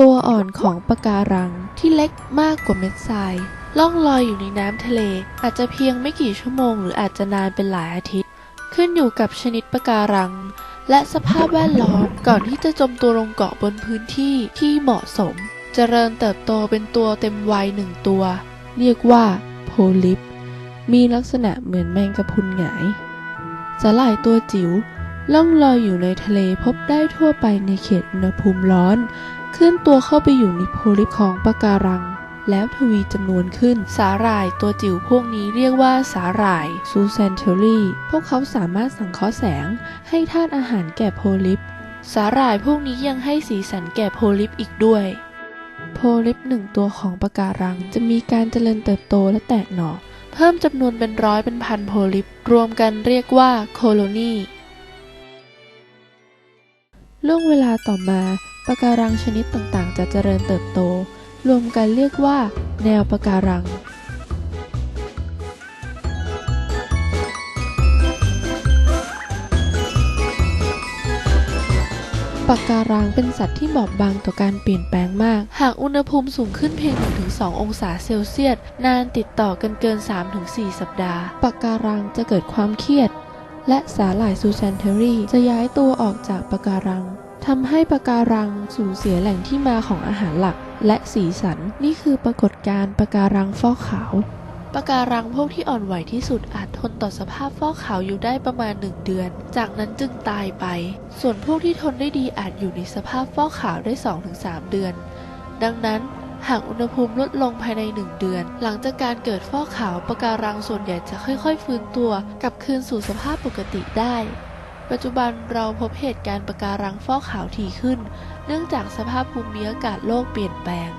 ตัวอ่อนของปะการังที่เล็กมากกว่าเม็ดทรายล่องลอยอยู่ในน้ำทะเล อาจจะเพียงไม่กี่ชั่วโมงหรืออาจจะนานเป็นหลายอาทิตย์ ขึ้นอยู่กับชนิดปะการัง และสภาพแวดล้อมก่อนที่จะจมตัวลงเกาะบนพื้นที่ที่เหมาะสม เจริญเติบโตเป็นตัวเต็มวัยหนึ่งตัว เรียกว่าโพลิป มีลักษณะเหมือนแมงกะพรุนหงายสาหร่ายตัวจิ๋ว ล่องลอยอยู่ในทะเลพบได้ทั่วไปในเขตอุณหภูมิร้อน เคลื่อนตัวเข้าไปอยู่ในโพลิปของปะการัง แล้วทวีจำนวนขึ้น สาหร่ายตัวจิ๋วพวกนี้เรียกว่าสาหร่ายซูแซนเทลลี่ พวกเขาสามารถสังเคราะห์แสง ให้ธาตุอาหารแก่โพลิป สาหร่ายพวกนี้ยังให้สีสันแก่โพลิปอีกด้วย โพลิปหนึ่งตัวของปะการังจะมีการเจริญเติบโตและแตกหน่อ เพิ่มจำนวนเป็นร้อยเป็นพันโพลิป รวมกันเรียกว่าโคโลนี ล่วงเวลาต่อมาปะการังชนิดต่างๆ จะเจริญเติบโต รวมกันเรียกว่า แนวปะการังปะการังเป็นสัตว์ที่บอบบางต่อการเปลี่ยนแปลงมาก หากอุณหภูมิสูงขึ้นเพียง 1-2 องศาเซลเซียส นานติดต่อกันเกิน 3-4 สัปดาห์ปะการังจะเกิดความเครียด และสาหร่ายซูแซนเทอรี่จะย้ายตัวออกจากปะการังทำให้ปะการังสูญเสียแหล่งที่มาของอาหารหลัก และสีสันนี่คือปรากฏการณ์ปะการังฟอกขาวปะการังพวกที่อ่อนไหวที่สุดอาจทนต่อสภาพฟอกขาวอยู่ได้ประมาณ 1 เดือน จากนั้นจึงตายไป ส่วนพวกที่ทนได้ดีอาจอยู่ในสภาพฟอกขาวได้ 2-3 เดือน ดังนั้น หากอุณหภูมิลดลงภายใน 1 เดือน หลังจากการเกิดฟอกขาวปะการังส่วนใหญ่จะค่อยๆ ฟื้นตัวกลับคืนสู่สภาพปกติได้ ปัจจุบันเราพบเหตุการณ์ปะการังฟอกขาวถี่ขึ้น เนื่องจากสภาพภูมิอากาศโลกเปลี่ยนแปลง